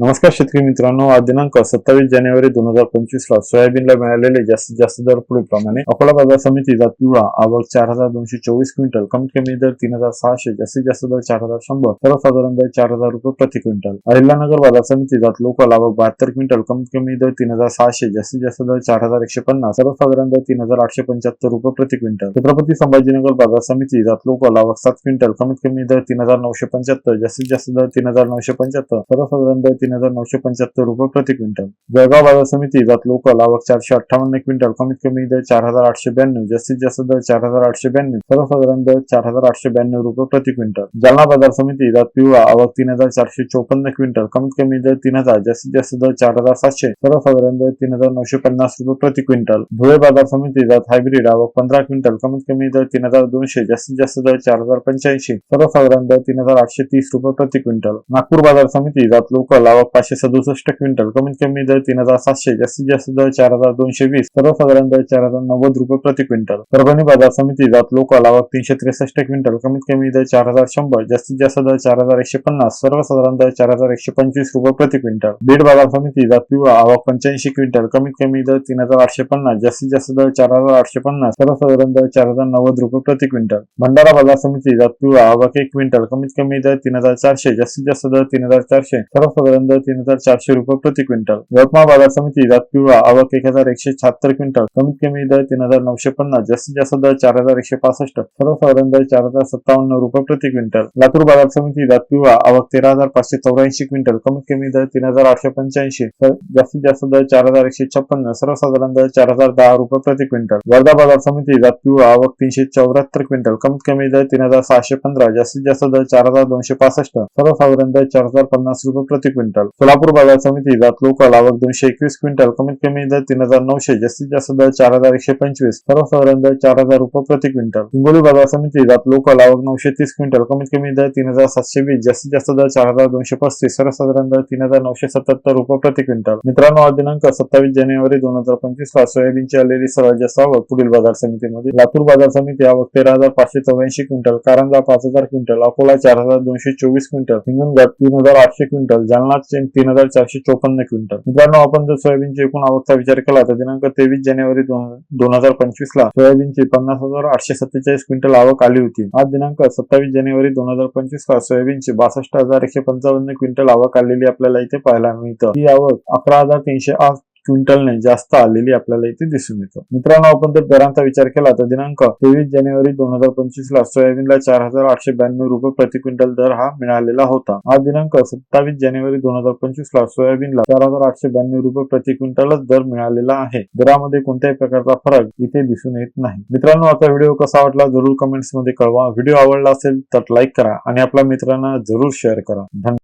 नमस्कार शेतकरी मित्रांनो आज दिनांक सत्तावीस जानेवारी दोन हजार पंचवीस ला सोयाबीनला मिळालेले जास्तीत जास्त दर पुढील प्रमाणे अकोला बाजार समिती जात पिवळा आवक चार हजार दोनशे चोवीस क्विंटल कमीत कमी दर तीन हजार सहाशे जास्तीत जास्त दर चार हजार शंभर सर्वसाधारण दर चार हजार रुपये प्रति क्विंटल. अहिल्यानगर बाजार समिती जात लोकल आवक बहात्तर क्विंटल कमीत कमी दर तीन हजार सहाशे जास्तीत जास्त दर चार हजार एकशे पन्नास सर्वसाधारण दर तीन हजार आठशे पंच्याहत्तर रुपये प्रति क्विंटल. छत्रपती संभाजीनगर बाजार समिती जात लोकल आवक सात क्विंटल कमीत कमी दर तीन हजार नऊशे पंच्याहत्तर जास्तीत जास्त दर तीन हजार नऊशे पंच्याहत्तर सर्वसाधारण दर तीन हजार नऊशे पंच्याहत्तर रुपये प्रति क्विंटल. जळगाव बाजार समिती जात लोकल आवक चारशे अठ्ठावन्न क्विंटल. कमीत कमी दर चार हजार आठशे ब्याण्णव. जास्तीत जास्त दर चार हजार आठशे ब्याण्णव. सर्वसाधारण दर चार हजार आठशे ब्याण्णव रुपये प्रति क्विंटल. जालना बाजार समिती जात पिवळा. आवक तीन हजार चारशे चोपन्न क्विंटल. कमीत कमी दर तीन हजार. जास्तीत जास्त दर चार हजार सातशे. सर्वसाधारण दर तीन हजार नऊशे पन्नास रुपये प्रति क्विंटल. धुळे बाजार समिती जात हायब्रिड. आवक पंधरा क्विंटल. कमीत कमी दर तीन हजार दोनशे. जास्तीत जास्त दर चार हजार पंच्याऐंशी. सर्वसाधारण दर तीन हजार आठशे तीस रुपये प्रति क्विंटल. नागपूर बाजार समिती जात लोकल आवक पाचशे सदुसष्ट क्विंटल. कमीत कमी दर तीन हजार सातशे जास्तीत जास्त दर चार हजार दोनशे वीस सर्वसाधारण दर चार हजार नव्वद रुपये प्रति क्विंटल. परभणी बाजार समिती जात लोकल आवक तीनशे त्रेसष्ट क्विंटल. कमीत कमी दर चार हजार शंभर जास्तीत जास्त दर चार हजार एकशे पन्नास सर्वसाधारण दर चार हजार एकशे पंचवीस रुपये प्रति क्विंटल. बीड बाजार समिती जात पिवळा आवक पंच्याऐंशी क्विंटल. कमीत कमी दर तीन हजार आठशे पन्नास जास्तीत जास्त दर चार हजार आठशे पन्नास सर्वसाधारण दर चार हजार नव्वद रुपये प्रति क्विंटल. भंडारा बाजार समिती जात पिवळा आवक एक क्विंटल. कमीत कमी दर तीन हजार चारशे जास्तीत जास्त दर तीन हजार चारशे सर्वसाधारण दर तीन हजार चारशे रुपये प्रति क्विंटल. यवतमाळ बाजार समिती जात पिवळा आवक एक हजार एकशे शहात्तर क्विंटल. कमीत कमी दर तीन हजार नऊशे पन्नास जास्तीत जास्त दर चार हजार एकशे पासष्ट. सर्वसाधारण दर चार हजार सत्तावन्न रुपये प्रति क्विंटल. लातूर बाजार समिती जात पिवळा आवक तेरा हजार पाचशे चौऱ्याऐंशी क्विंटल. कमीत कमी दर तीन हजार आठशे पंच्याऐंशी. तर जास्तीत जास्त दर चार हजार एकशे छप्पन्न सर्वसाधारण दर चार हजार दहा रुपये प्रति क्विंटल. वर्धा बाजार समिती जात पिवळा आवक तीनशे चौऱ्याहत्तर क्विंटल. कमीत कमी दर तीन हजार सहाशे पंधरा जास्तीत जास्त दर चार हजार दोनशे पासष्ट. सर्वसाधारण दर चार हजार पन्नास रुपये प्रति क्विंटल. सोलापूर बाजार समिती जात लोकल आवक दोनशे एकवीस क्विंटल. कमीत कमी दर तीन हजार नऊशे जास्तीत जास्त दर चार हजार एकशे पंचवीस सर्वसाधारण दर चार हजार रुपये प्रति क्विंटल. हिंगोली बाजार समिती जात लोकल आवक नऊशे तीस क्विंटल. कमीत कमी दर तीन हजार सातशे वीस जास्तीत जास्त दर चार हजार दोनशे पस्तीस सर्वसाधारण दर तीन हजार नऊशे सत्याहत्तर रुपये प्रति क्विंटल. मित्रांनो आज दिनांक सत्तावीस जानेवारी दोन हजार पंचवीस ला सोयाबीनची आलेली सर्वात जास्त आवक पुढील बाजार समितीमध्ये. लातूर बाजार समिती आवक तेरा हजार पाचशे चौऱ्याऐंशी क्विंटल कारंजा पाच हजार क्विंटल अकोला चार हजार दोनशे चोवीस क्विंटल हिंगणघाट तीन हजार आठशे क्विंटल जालना तीन हजार चारशे चोपन्न क्विंटल. मित्रांनो आपण जर सोयाबीनची एकूण आवकचा विचार केला तर दिनांक तेवीस जानेवारी दोन हजार पंचवीस ला सोयाबीनची पन्नास हजार आठशे सत्तेचाळीस क्विंटल आवक आली होती. आज दिनांक सत्तावीस जानेवारी दोन हजार पंचवीस ला सोयाबीनची बासष्ट हजार एकशे पंचावन्न क्विंटल आवक आलेली आपल्याला इथे पाहायला मिळतं. ही आवक अकरा हजार तीनशे आठ क्विंटलने जास्त आलेली आपल्याला इथे दिसून येतं. मित्रांनो आपण जर दरांचा विचार केला तर दिनांक तेवीस जानेवारी दोन हजार पंचवीस ला सोयाबीनला चार हजार आठशे ब्याण्णव रुपये प्रति क्विंटल दर हा मिळालेला होता. हा दिनांक सत्तावीस जानेवारी दोन हजार पंचवीस ला सोयाबीनला चार हजार आठशे ब्याण्णव रुपये प्रति क्विंटलच दर मिळालेला आहे. दरामध्ये कोणत्याही प्रकारचा फरक इथे दिसून येत नाही. मित्रांनो आता व्हिडिओ कसा वाटला जरूर कमेंट्समध्ये कळवा. व्हिडिओ आवडला असेल तर लाईक करा आणि आपल्या मित्रांना जरूर शेअर करा. धन्यवाद.